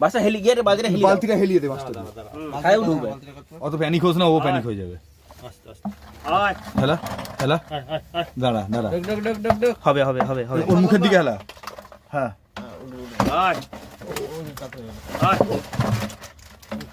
বাসটা হেলি গিয়ে বাজারে হেলি বালতিটা হেলিয়ে দে দিয়ে। খায়ও ঢুকবে অত প্যানিক হোস না ও প্যানিক হয়ে যাবে আয় হেলা হেলা দাঁড়া দাঁড়া হবে হবে হবে হবে ওর মুখের দিকে হেলা হ্যাঁ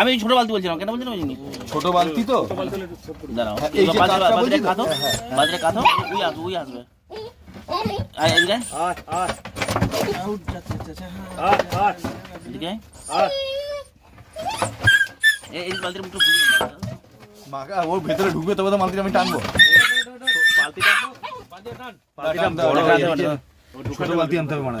আমি ছোট বালতি বলছিলাম কেন বলছিলাম ছোট বালতি তো? হ্যাঁ, হ্যাঁ, হ্যাঁ। আসবে ওর ভেতরে ঢুকবে তবে তো মালতি আমি টানবো। বালতিটা বালতি আনতে হবে মানে।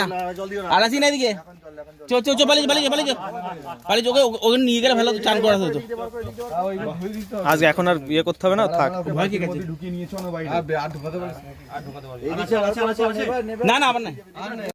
না। আর না এদিকে। চো চো চো পালিয়ে পালিয়ে পালিয়ে পালিয়ে ওকে ওকে নিয়ে গেলে ভালো চান করা হতো। আজকে এখন আর ইয়ে করতে হবে না থাক। ভয় কি গেছে? ঢুকিয়ে নিয়েছো না বাইরে? না না আবার নাই।